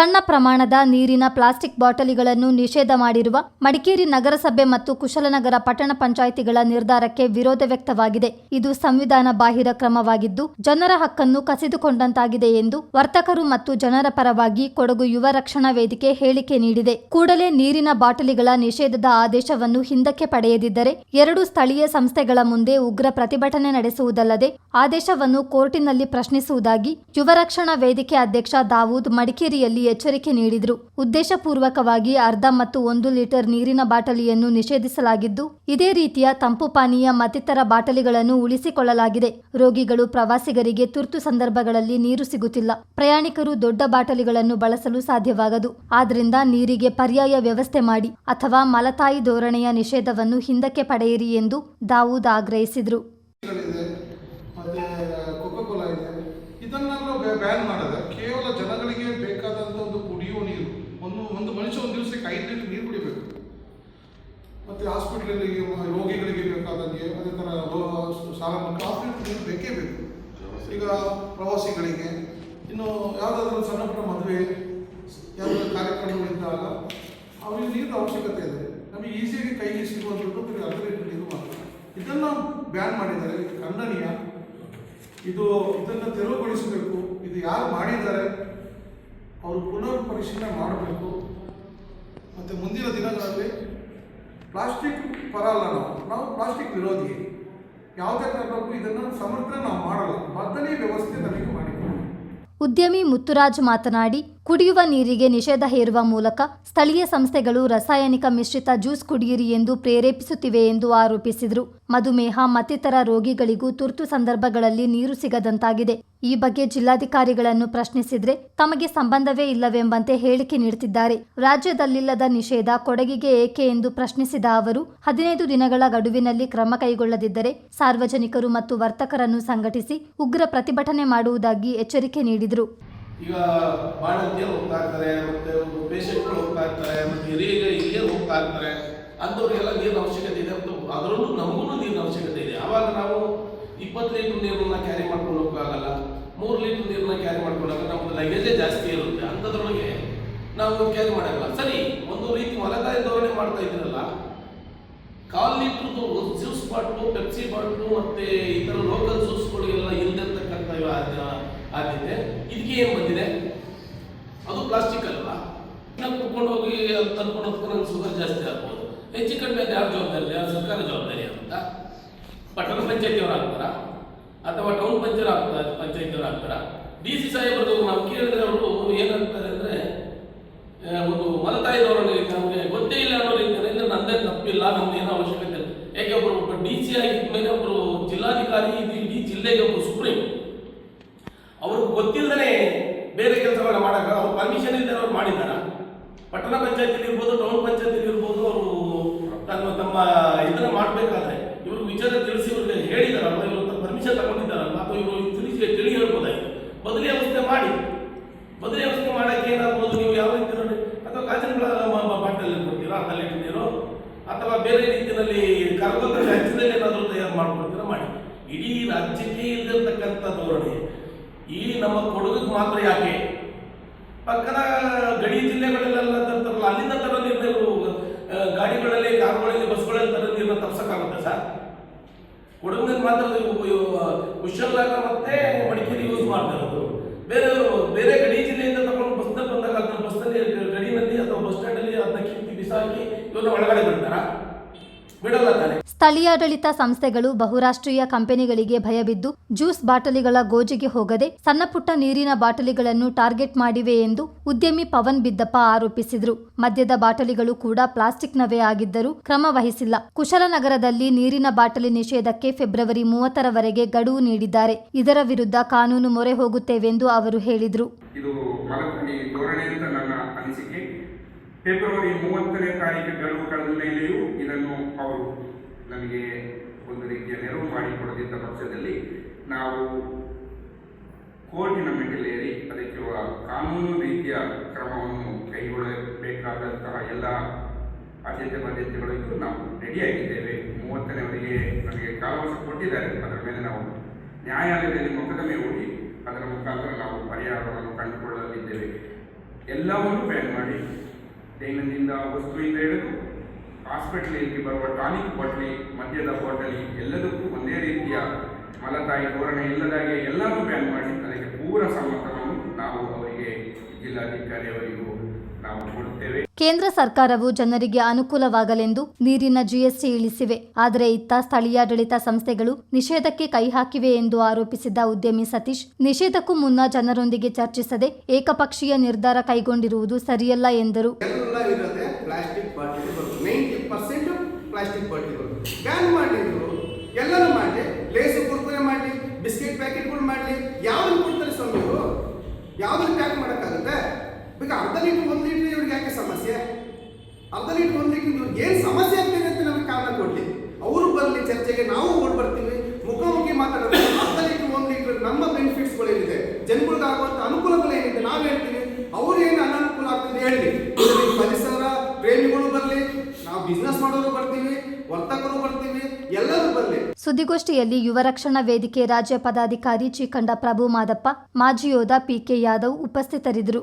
ಸಣ್ಣ ಪ್ರಮಾಣದ ನೀರಿನ ಪ್ಲಾಸ್ಟಿಕ್ ಬಾಟಲಿಗಳನ್ನು ನಿಷೇಧ ಮಾಡಿರುವ ಮಡಿಕೇರಿ ನಗರಸಭೆ ಮತ್ತು ಕುಶಲನಗರ ಪಟ್ಟಣ ಪಂಚಾಯಿತಿಗಳ ನಿರ್ಧಾರಕ್ಕೆ ವಿರೋಧ ವ್ಯಕ್ತವಾಗಿದೆ. ಇದು ಸಂವಿಧಾನ ಬಾಹಿರ ಕ್ರಮವಾಗಿದ್ದು, ಜನರ ಹಕ್ಕನ್ನು ಕಸಿದುಕೊಂಡಂತಾಗಿದೆ ಎಂದು ವರ್ತಕರು ಮತ್ತು ಜನರ ಪರವಾಗಿ ಕೊಡಗು ಯುವ ರಕ್ಷಣಾ ವೇದಿಕೆ ಹೇಳಿಕೆ ನೀಡಿದೆ. ಕೂಡಲೇ ನೀರಿನ ಬಾಟಲಿಗಳ ನಿಷೇಧದ ಆದೇಶವನ್ನು ಹಿಂದಕ್ಕೆ ಪಡೆಯದಿದ್ದರೆ ಎರಡು ಸ್ಥಳೀಯ ಸಂಸ್ಥೆಗಳ ಮುಂದೆ ಉಗ್ರ ಪ್ರತಿಭಟನೆ ನಡೆಸುವುದಲ್ಲದೆ, ಆದೇಶವನ್ನು ಕೋರ್ಟಿನಲ್ಲಿ ಪ್ರಶ್ನಿಸುವುದಾಗಿ ಯುವ ರಕ್ಷಣಾ ವೇದಿಕೆ ಅಧ್ಯಕ್ಷ ದಾವೂದ್ ಮಡಿಕೇರಿಯಲ್ಲಿ ಎಚ್ಚರಿಕೆ ನೀಡಿದರು. ಉದ್ದೇಶಪೂರ್ವಕವಾಗಿ ಅರ್ಧ ಮತ್ತು ಒಂದು ಲೀಟರ್ ನೀರಿನ ಬಾಟಲಿಯನ್ನು ನಿಷೇಧಿಸಲಾಗಿದ್ದು, ಇದೇ ರೀತಿಯ ತಂಪು ಪಾನೀಯ ಮತ್ತಿತರ ಬಾಟಲಿಗಳನ್ನು ಉಳಿಸಿಕೊಳ್ಳಲಾಗಿದೆ. ರೋಗಿಗಳು ಪ್ರವಾಸಿಗರಿಗೆ ತುರ್ತು ಸಂದರ್ಭಗಳಲ್ಲಿ ನೀರು ಸಿಗುತ್ತಿಲ್ಲ. ಪ್ರಯಾಣಿಕರು ದೊಡ್ಡ ಬಾಟಲಿಗಳನ್ನು ಬಳಸಲು ಸಾಧ್ಯವಾಗದು. ಆದ್ದರಿಂದ ನೀರಿಗೆ ಪರ್ಯಾಯ ವ್ಯವಸ್ಥೆ ಮಾಡಿ ಅಥವಾ ಮಲತಾಯಿ ಧೋರಣೆಯ ನಿಷೇಧವನ್ನು ಹಿಂದಕ್ಕೆ ಪಡೆಯಿರಿ ಎಂದು ದಾವೂದ್ ಆಗ್ರಹಿಸಿದರು. ಇದನ್ನೆಲ್ಲ ಬ್ಯಾನ್ ಮಾಡಿದ್ರೆ ಕೇವಲ ಜನಗಳಿಗೆ ಬೇಕಾದಂಥ ಒಂದು ಕುಡಿಯುವ ನೀರು ಒಂದು ಒಂದು ಲೀಟರ್ ನೀರು ಕುಡಿಬೇಕು. ಮತ್ತೆ ಹಾಸ್ಪಿಟ್ಲಲ್ಲಿ ರೋಗಿಗಳಿಗೆ ಬೇಕಾದಂಗೆ ಅದೇ ಥರ ಸಾಲ ಆರು ನೀರು ಬೇಕೇ ಬೇಕು. ಈಗ ಪ್ರವಾಸಿಗಳಿಗೆ ಇನ್ನು ಯಾವುದಾದ್ರೂ ಸಣ್ಣ ಪುಟ್ಟ ಮದುವೆ, ಯಾವುದಾದ್ರು ಕಾರ್ಯಕ್ರಮಗಳಿದ್ದಾಗ ಅವರಿಗೆ ನೀರು ಅವಶ್ಯಕತೆ ಇದೆ. ನಮಗೆ ಈಸಿಯಾಗಿ ಕೈಗೆ ಸಿಗುವಂಥದ್ದು ಬರೀ ಲೀಟರ್ ನೀರು ಇದನ್ನ ಬ್ಯಾನ್ ಮಾಡಿದ್ದಾರೆ. ಖಂಡನೀಯ. ಇದು ಇದನ್ನು ತೆರವುಗೊಳಿಸಬೇಕು. ಇದು ಯಾರು ಮಾಡಿದ್ದಾರೆ, ಅವರು ಪುನರ್ ಪರಿಶೀಲನೆ ಮಾಡಬೇಕು. ಪ್ಲಾಸ್ಟಿಕ್ ಬರಲ್ಲ ನಾವು. ನಾವು ಪ್ಲಾಸ್ಟಿಕ್ ವಿರೋಧಿ. ಯಾವುದೇ ಕಾರಣಕ್ಕೂ ಇದನ್ನು ಸಮಗ್ರ ನಾವು ಮಾಡಲ್ಲ. ಬದಲಿ ವ್ಯವಸ್ಥೆ ನಮಗೆ ಮಾಡಿ ಉದ್ಯಮಿ ಮುತ್ತುರಾಜ್ ಮಾತನಾಡಿ ಕುಡಿಯುವ ನೀರಿಗೆ ನಿಷೇಧ ಹೇರುವ ಮೂಲಕ ಸ್ಥಳೀಯ ಸಂಸ್ಥೆಗಳು ರಾಸಾಯನಿಕ ಮಿಶ್ರಿತ ಜ್ಯೂಸ್ ಕುಡಿಯಿರಿ ಎಂದು ಪ್ರೇರೇಪಿಸುತ್ತಿವೆ ಎಂದು ಆರೋಪಿಸಿದರು. ಮಧುಮೇಹ, ಮತ್ತಿತರ ರೋಗಿಗಳಿಗೂ ತುರ್ತು ಸಂದರ್ಭಗಳಲ್ಲಿ ನೀರು ಸಿಗದಂತಾಗಿದೆ. ಈ ಬಗ್ಗೆ ಜಿಲ್ಲಾಧಿಕಾರಿಗಳನ್ನು ಪ್ರಶ್ನಿಸಿದ್ರೆ ತಮಗೆ ಸಂಬಂಧವೇ ಇಲ್ಲವೆಂಬಂತೆ ಹೇಳಿಕೆ ನೀಡುತ್ತಿದ್ದಾರೆ. ರಾಜ್ಯದಲ್ಲಿಲ್ಲದ ನಿಷೇಧ ಕೊಡಗಿಗೆ ಏಕೆ ಎಂದು ಪ್ರಶ್ನಿಸಿದ ಅವರು, ಹದಿನೈದು ದಿನಗಳ ಗಡುವಿನಲ್ಲಿ ಕ್ರಮ ಕೈಗೊಳ್ಳದಿದ್ದರೆ ಸಾರ್ವಜನಿಕರು ಮತ್ತು ವರ್ತಕರನ್ನು ಸಂಘಟಿಸಿ ಉಗ್ರ ಪ್ರತಿಭಟನೆ ಮಾಡುವುದಾಗಿ ಎಚ್ಚರಿಕೆ ನೀಡಿದರು. ಈಗ ಬಾಣಂತಿಯರು ಹೋಗ್ತಾ ಇರ್ತಾರೆ ಮತ್ತೆ ಪೇಷಂಟ್ಗಳು ಹೋಗ್ತಾ ಇರ್ತಾರೆ ಮತ್ತೆ ಹಿರಿಯ ಹಿರಿಯರು ಹೋಗ್ತಾ ಇರ್ತಾರೆ ಅಂಥವ್ರಿಗೆಲ್ಲ ನೀರಿನ ಅವಶ್ಯಕತೆ ಇದೆ ಮತ್ತು ಅದರಲ್ಲೂ ನಮಗೂ ನೀರಿನ ಅವಶ್ಯಕತೆ ಇದೆ. ಆವಾಗ ನಾವು ಇಪ್ಪತ್ತು ಲೀಟರ್ ನೀರನ್ನ ಕ್ಯಾರಿ ಮಾಡ್ಕೊಂಡು ಹೋಗೋಕ್ಕಾಗಲ್ಲ ಮೂರು ಲೀಟರ್ ನೀರನ್ನ ಕ್ಯಾರಿ ಮಾಡ್ಕೊಂಡಾಗ ನಮ್ಮ ಲಗೇಜೇ ಜಾಸ್ತಿ ಇರುತ್ತೆ. ಅಂಥದ್ರೊಳಗೆ ನಾವು ಕ್ಯಾರಿ ಮಾಡಲ್ಲ ಸರಿ, ಒಂದು ರೀತಿ ಮಲತಾಯಿ ಧೋರಣೆ ಮಾಡ್ತಾ ಇದ್ದೀರಲ್ಲ, ಕಾಲ್ ಲೀಟ್ರದ್ದು ಜ್ಯೂಸ್ ಬಾಟ್ಲು, ಪೆಪ್ಸಿ ಬಾಟ್ಲು, ಮತ್ತೆ ಥರ ಲೋಕಲ್ ಜ್ಯೂಸ್ಗಳಿಗೆಲ್ಲ ಇಲ್ದಿರ್ತಕ್ಕಂಥ ಆಗಿದೆ ಇದಕ್ಕೆ ಏನು ಬಂದಿದೆ? ಅದು ಪ್ಲಾಸ್ಟಿಕ್ ಅಲ್ವಾ? ನಾವು ಕುಡ್ಕೊಂಡು ಹೋಗಿ ತಂದ್ಕೊಂಡು ಹೋಗ್ಕೊಂಡು ನಂಗೆ ಶುಗರ್ ಜಾಸ್ತಿ ಆಗ್ಬೋದು. ಹೆಚ್ಚು ಕಡಿಮೆ ಅದು ಯಾರ ಜವಾಬ್ದಾರಿ? ಯಾರು ಸರ್ಕಾರ ಜವಾಬ್ದಾರಿ ಅಂತ? ಪಟ್ಟಣ ಪಂಚಾಯತಿಯವರು ಆಗ್ತಾರ? ಅಥವಾ ಟೌನ್ ಪಂಚಾಯತ್ ಆಗ್ತಾರ ಪಂಚಾಯತಿಯವರು ಆಗ್ತಾರ? ಡಿ ಸಿ ಸಾಹೇಬರದು ನಾವು ಕೇಳಿದ್ರೆ ಅವರು ಏನಂತಾರೆ ಅಂದರೆ ಒಂದು ಮಲತಾಯಿದವರು ನಮಗೆ ಗೊತ್ತೇ ಇಲ್ಲ ಅನ್ನೋ ರೀತಿಯಲ್ಲಿ ನಂದೇ ತಪ್ಪಿಲ್ಲ, ನಮ್ದು ಏನೋ ಅವಶ್ಯಕತೆ ಇಲ್ಲ. ಯಾಕೆ ಒಬ್ಬರು ಒಬ್ಬ ಡಿ ಸಿ ಆಗಿದ್ದ ಮೇಲೆ ಒಬ್ಬರು ಜಿಲ್ಲಾಧಿಕಾರಿ ಇಡೀ ಜಿಲ್ಲೆಗೆ ಒಬ್ಬರು ಸುಪ್ರೀಂ ಅವ್ರಿಗೆ ಗೊತ್ತಿಲ್ಲದೇ ಬೇರೆ ಕೆಲಸಗಳನ್ನ ಮಾಡಕ್ಕೆ ಅವ್ರು ಪರ್ಮಿಷನ್ ಮಾಡಿದಾರ ಪಟ್ಟಣ ಪಂಚಾಯತಿಲಿ ಇರ್ಬೋದು ಟೌನ್ ಪಂಚಾಯತಿಲಿ ಇರ್ಬೋದು, ಅವರು ತಮ್ಮ ತಮ್ಮ ಇದನ್ನ ಮಾಡಬೇಕಾದ್ರೆ ಇವರು ವಿಚಾರ ತಿಳಿಸಿ ಇವ್ರಿಗೆ ಹೇಳಿದಾರಲ್ಲ ಇವರು ಪರ್ಮಿಷನ್ ತಗೊಂಡಿದ್ದಾರಲ್ಲ ಅಥವಾ ಇವರು ತಿಳಿಸಿ ತಿಳಿ ಹೇಳ್ಬೋದಾಯ್ತು. ಬದಲಿ ವ್ಯವಸ್ಥೆ ಮಾಡಿ. ಬದಲಿ ವ್ಯವಸ್ಥೆ ಮಾಡೋಕ್ಕೆ ಏನಾಗ್ಬೋದು? ನೀವು ಯಾವ ರೀತಿ ನೋಡಿ ಅಥವಾ ಕಾಜಿನ ಬಾಟಲ್ ಕೊಡ್ತೀರಾ? ಅದರಲ್ಲಿ ನೀರು? ಅಥವಾ ಬೇರೆ ರೀತಿಯಲ್ಲಿ ಕರ್ಕೊಂಡ ರಾಜ್ಯದಲ್ಲಿ ಏನಾದರೂ ತಯಾರು ಮಾಡ್ಕೊಡ್ತೀರಾ? ಮಾಡಿ. ಇಡೀ ರಾಜ್ಯಕ್ಕೆ ಇಲ್ದಿರ್ತಕ್ಕಂಥ ಧೋರಣೆ. ಈ ನಮ್ಮ ಕೊಡಗಿಗೆ ಮಾತ್ರ ಯಾಕೆ? ಪಕ್ಕದ ಗಡಿ ಜಿಲ್ಲೆಗಳಲ್ಲೆಲ್ಲ ತರ್ತಾರಲ್ಲ ಅಲ್ಲಿಂದ ತರ ನೀರು ಗಾಡಿಗಳಲ್ಲಿ, ಕಾರುಗಳಲ್ಲಿ, ಬಸ್ಗಳಲ್ಲಿ ತರ ನೀರನ್ನ ತಪ್ಸಕ್ಕಾಗುತ್ತೆ ಸರ್. ಕೊಡಗಿನಲ್ಲಿ ಮಾತ್ರ ಕುಶಲನಗರ ಮತ್ತೆ ಮಡಿಕೇರಿ ಯೂಸ್ ಮಾಡ್ತಿರೋದು ಬೇರೆ ಬೇರೆ ಗಡಿ ಜಿಲ್ಲೆಯಿಂದ ತಗೊಂಡು ಬಸ್ನಲ್ಲಿ ಬಂದಾಗ ಅದನ್ನ ಬಸ್ನಲ್ಲಿ ಗಡಿನಲ್ಲಿ ಅಥವಾ ಬಸ್ ಸ್ಟ್ಯಾಂಡಲ್ಲಿ ಅದನ್ನ ಕಿತ್ತಿ ಬಿಸಾಕಿ ಇವನ್ನ ಒಳಗಡೆ ಬಿಡ್ತಾರ? ಬಿಡಲ್ಲ ತಾನೆ. ಸ್ಥಳೀಯಾಡಳಿತ ಸಂಸ್ಥೆಗಳು ಬಹುರಾಷ್ಟ್ರೀಯ ಕಂಪನಿಗಳಿಗೆ ಭಯಬಿದ್ದು ಜ್ಯೂಸ್ ಬಾಟಲಿಗಳ ಗೋಜಿಗೆ ಹೋಗದೆ ಸಣ್ಣಪುಟ್ಟ ನೀರಿನ ಬಾಟಲಿಗಳನ್ನು ಟಾರ್ಗೆಟ್ ಮಾಡಿವೆ ಎಂದು ಉದ್ಯಮಿ ಪವನ್ ಬಿದ್ದಪ್ಪ ಆರೋಪಿಸಿದರು. ಮದ್ಯದ ಬಾಟಲಿಗಳು ಕೂಡ ಪ್ಲಾಸ್ಟಿಕ್ನವೇ ಆಗಿದ್ದರೂ ಕ್ರಮ ವಹಿಸಿಲ್ಲ. ಕುಶಲನಗರದಲ್ಲಿ ನೀರಿನ ಬಾಟಲಿ ನಿಷೇಧಕ್ಕೆ ಫೆಬ್ರವರಿ ಮೂವತ್ತರವರೆಗೆ ಗಡುವು ನೀಡಿದ್ದಾರೆ. ಇದರ ವಿರುದ್ಧ ಕಾನೂನು ಮೊರೆ ಹೋಗುತ್ತೇವೆಂದು ಅವರು ಹೇಳಿದರು. ಫೆಬ್ರವರಿ ಮೂವತ್ತನೇ ತಾರೀಕು ಗಡುವು ಕಳೆದ ಮೇಲೆಯೂ ಇದನ್ನು ಅವರು ನಮಗೆ ಒಂದು ರೀತಿಯ ನೆರವು ಮಾಡಿಕೊಡದಿದ್ದ ಪಕ್ಷದಲ್ಲಿ ನಾವು ಕೋರ್ಟಿನ ಮೆಟ್ಟಿಲೇರಿ ಅದಕ್ಕೆ ಕಾನೂನು ರೀತಿಯ ಕ್ರಮವನ್ನು ಕೈಗೊಳ್ಳಬೇಕಾದಂತಹ ಎಲ್ಲ ಆದ್ಯತೆ ಬಾಧ್ಯತೆಗಳಿಗೂ ನಾವು ರೆಡಿಯಾಗಿದ್ದೇವೆ ಮೂವತ್ತನೇವರೆಗೆ ನಮಗೆ ಕಾಲವಶ ಕೊಟ್ಟಿದ್ದಾರೆ. ಅದರ ಮೇಲೆ ನಾವು ನ್ಯಾಯಾಲಯದಲ್ಲಿ ಮೊಕದ್ದಮೆ ಹೋಗಿ ಅದರ ಮುಖಾಂತರ ನಾವು ಪರಿಹಾರವನ್ನು ಕಂಡುಕೊಳ್ಳಲಿದ್ದೇವೆ. ಎಲ್ಲವನ್ನು ಬ್ಯಾನ್ ಮಾಡಿ ದೈನಂದಿನ ವಸ್ತುವಿಂದ ಹಿಡಿದು ಹಾಸ್ಪಿಟಲಿಗೆ ಬರುವ ಟಾನಿಕ್ ಬಾಟ್ಲಿ ಮದ್ಯದ ಬಾಟಲಿ ಎಲ್ಲದಕ್ಕೂ ಒಂದೇ ರೀತಿಯ ಮಲತಾಯಿ ಧೋರಣೆ ಇಲ್ಲದಾಗೆ ಎಲ್ಲರೂ ಬ್ಯಾನ್ ಮಾಡಿ ಅದಕ್ಕೆ ಪೂರ ಸಮರ್ಥನವನ್ನು ನಾವು ಅವರಿಗೆ ಜಿಲ್ಲಾಧಿಕಾರಿಯವರಿಗೂ ನಾವು ಕೊಡುತ್ತೇವೆ. ಕೇಂದ್ರ ಸರ್ಕಾರವು ಜನರಿಗೆ ಅನುಕೂಲವಾಗಲೆಂದು ನೀರಿನ ಜಿಎಸ್ಟಿ ಇಳಿಸಿವೆ. ಆದರೆ ಇತ್ತ ಸ್ಥಳೀಯಾಡಳಿತ ಸಂಸ್ಥೆಗಳು ನಿಷೇಧಕ್ಕೆ ಕೈ ಹಾಕಿವೆ ಎಂದು ಆರೋಪಿಸಿದ ಉದ್ಯಮಿ ಸತೀಶ್ ನಿಷೇಧಕ್ಕೂ ಮುನ್ನ ಜನರೊಂದಿಗೆ ಚರ್ಚಿಸದೆ ಏಕಪಕ್ಷೀಯ ನಿರ್ಧಾರ ಕೈಗೊಂಡಿರುವುದು ಸರಿಯಲ್ಲ ಎಂದರು. ಎಲ್ಲ ಇರೋದೇ ಪ್ಲಾಸ್ಟಿಕ್ ಬಾಟಲಿಗಳು ನೈಂಟಿ ಪರ್ಸೆಂಟ್ ಪ್ಲಾಸ್ಟಿಕ್ ಬಾಟಲಿಗಳು ಬ್ಯಾನ್ ಮಾಡಿದ್ರು ಎಲ್ಲರೂ ಮಾಡಲಿ ಲೇಸು ಕುರ್ಕುರೆ ಮಾಡಲಿ ಬಿಸ್ಕೆಟ್ ಪ್ಯಾಕೆಟ್ಗಳು ಮಾಡಲಿ. ಯಾವ್ದು ಕೊಡ್ತಾರೆ ಸ್ವಾಮಿ ಇವರು ಯಾವ್ದನ್ನು ಪ್ಯಾಕ್ ಮಾಡೋಕ್ಕಾಗುತ್ತೆ? ಈಗ ಅರ್ಧ ಲೀಟ್ರ್, ಒಂದು ಲೀಟ್ರ್ ಇವ್ರಿಗೆ ಯಾಕೆ ಸಮಸ್ಯೆ? ಅರ್ಧ ಲೀಟ್ರ್, ಒಂದು ಲೀಟ್ರ್ ಇವ್ರಿಗೆ ಏನು ಸಮಸ್ಯೆ ಆಗ್ತಿದೆ ಅಂತ ನಮಗೆ ಕಾರಣ ಕೊಡಲಿ. ಅವರು ಬರಲಿ, ಚರ್ಚೆಗೆ ನಾವು ಓಡ್ ಬರ್ತೀವಿ. ಮುಖಾಮುಖಿ ಮಾತಾಡೋದು, ಅರ್ಧ ಲೀಟ್ರ್, ಒಂದು ಲೀಟ್ರ್ ನಮ್ಮ ಬೆನಿಫಿಟ್ಸ್ಗಳು ಏನಿದೆ? ಜನಗಳಿಗೆ ಆಗುವಂಥ ಅನುಕೂಲಗಳು ಏನಿದೆ? ನಾವು ಹೇಳ್ತೀವಿ, ಅವ್ರು ಏನು ಅನಾನುಕೂಲ ಆಗ್ತಿದೆ ಹೇಳಿ. ಪರಿಸರ, ಪ್ರೇಮಿಗಳು ಬರಲಿ, ನಾವು ಬಿಸ್ನೆಸ್ ಮಾಡೋರು ಬರ್ತೀವಿ, ವರ್ತಕರು ಬರ್ತೀವಿ. ಸುದ್ದಿಗೋಷ್ಠಿಯಲ್ಲಿ ಯುವ ರಕ್ಷಣಾ ವೇದಿಕೆ ರಾಜ್ಯ ಪದಾಧಿಕಾರಿ ಚಿಕಂಡ ಪ್ರಭು ಮಾದಪ್ಪ ಮಾಜಿ ಯೋಧ ಪಿಕೆ ಯಾದವ್ ಉಪಸ್ಥಿತರಿದ್ದರು.